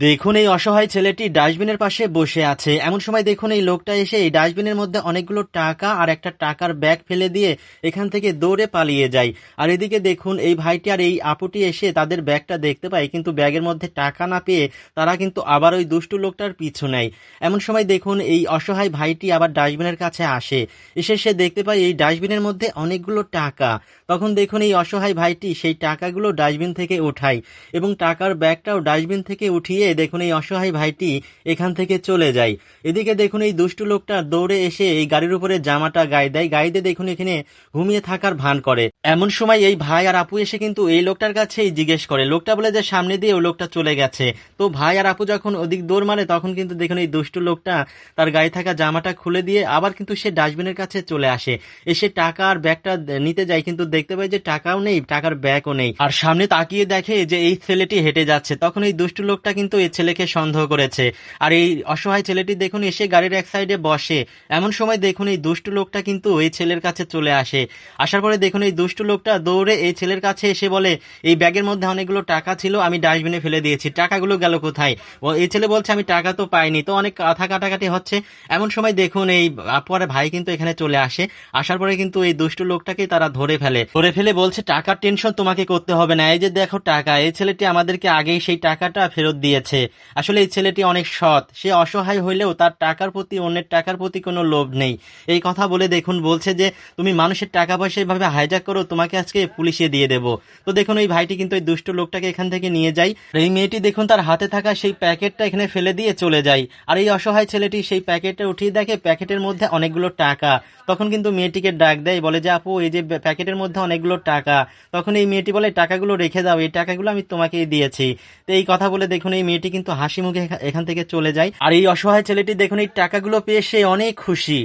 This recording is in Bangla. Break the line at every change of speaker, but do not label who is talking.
দেখুন এই অসহায় ছেলেটি ডাস্টবিনের পাশে বসে আছে। এমন সময় দেখুন এই লোকটা এসে এই ডাস্টবিনের মধ্যে অনেকগুলো টাকা আর একটা টাকার ব্যাগ ফেলে দিয়ে এখান থেকে দৌড়ে পালিয়ে যায়। আর এদিকে দেখুন এই ভাইটি আর এই আপুটি এসে তাদের ব্যাগটা দেখতে পায়, কিন্তু ব্যাগের মধ্যে টাকা না পেয়ে তারা কিন্তু আবার ওই দুষ্টু লোকটার পিছু নেয়। এমন সময় দেখুন এই অসহায় ভাইটি আবার ডাস্টবিনের কাছে আসে। এসে সে দেখতে পায় এই ডাস্টবিনের মধ্যে অনেকগুলো টাকা। তখন দেখুন এই অসহায় ভাইটি সেই টাকাগুলো ডাস্টবিন থেকে ওঠায় এবং টাকার ব্যাগটাও ডাস্টবিন থেকে উঠিয়ে দেখুন এই অসহায় ভাইটি এখান থেকে চলে যায়। এদিকে দেখুন এই দুষ্টু লোকটা দৌড়ে এসে এই গাড়ির উপরে জামাটা গায়ে দেয়। গায়ে দিয়ে দেখুন এখানে ঘুমিয়ে থাকার ভান করে। এমন সময় এই ভাই আর আপু এসে কিন্তু এই লোকটার কাছেই জিজ্ঞেস করে। লোকটা বলে যে, সামনে দিয়ে ওই লোকটা চলে গেছে। তো ভাই আর আপু যখন ওদিক দৌড় মারে, তখন কিন্তু দেখুন এই দুষ্টু লোকটা তার গায়ে থাকা জামাটা খুলে দিয়ে আবার কিন্তু সে ডাস্টবিনের কাছে চলে আসে। এসে টাকা আর ব্যাগটা নিতে যায়, কিন্তু দেখতে পাই যে টাকাও নেই, টাকার ব্যাগও নেই। আর সামনে তাকিয়ে দেখে যে এই ছেলেটি হেঁটে যাচ্ছে। তখন এই দুষ্টু লোকটা কিন্তু এই ছেলেকে সন্দেহ করেছে। আর এই অসহায় ছেলেটি দেখুন এসে গাড়ির এক সাইডে বসে। এমন সময় দেখুন এই দুষ্টু লোকটা কিন্তু এই ছেলের কাছে চলে আসে। আসার পরে দেখুন এই দুষ্টু লোকটা দৌড়ে এই ছেলের কাছে এসে বলে, এই ব্যাগের মধ্যে অনেকগুলো টাকা ছিল, আমি ডাস্টবিনে ফেলে দিয়েছি। টাকাগুলো গেল কোথায়? ও এই ছেলে বলছে, আমি টাকা তো পাইনি। তো অনেক কথা কাটাকাটি হচ্ছে। এমন সময় দেখুন, এই পরে ভাই কিন্তু এখানে চলে আসে। আসার পরে কিন্তু এই দুষ্টু লোকটাকে তারা ধরে ফেলে। ধরে ফেলে বলছে, টাকার টেনশন তোমাকে করতে হবে না। এই যে দেখো টাকা, এই ছেলেটি আমাদেরকে আগেই সেই টাকাটা ফেরত দিয়েছে। আসলে এই ছেলেটি অনেক সৎ। সে অসহায় হইলেও তার টাকার প্রতি, অন্যের টাকার প্রতি কোনো লোভ নেই। এই কথা বলে দেখুন, বলছে যে, তুমি মানুষের টাকা পয়সা এভাবে হাইজাক করো তোমাকে আজকে পুলিশে দিয়ে দেবো। তো দেখুন, ওই ভাইটি কিন্তু ওই দুষ্ট লোকটাকে এখান থেকে নিয়ে যায়। এই মেয়েটি দেখুন, তার হাতে থাকা সেই প্যাকেটটা এখানে ফেলে দিয়ে চলে যায়। আর এই অসহায় ছেলেটি সেই প্যাকেটটা উঠিয়ে দেখে প্যাকেটের মধ্যে অনেকগুলো টাকা। তখন কিন্তু মেয়েটিকে ডাক দেয়, বলে যে, আপু, এই যে প্যাকেটের মধ্যে অনেকগুলো টাকা। তখন এই মেয়েটি বলে, টাকাগুলো রেখে দাও, এই টাকাগুলো আমি তোমাকে দিয়েছি। তো এই কথা বলে দেখুন, এই মেয়েটি কিন্তু হাসি মুখে এখান থেকে চলে যায়। আর এই অসহায় ছেলেটি দেখুন, এই টাকাগুলো পেয়ে সে অনেক খুশি।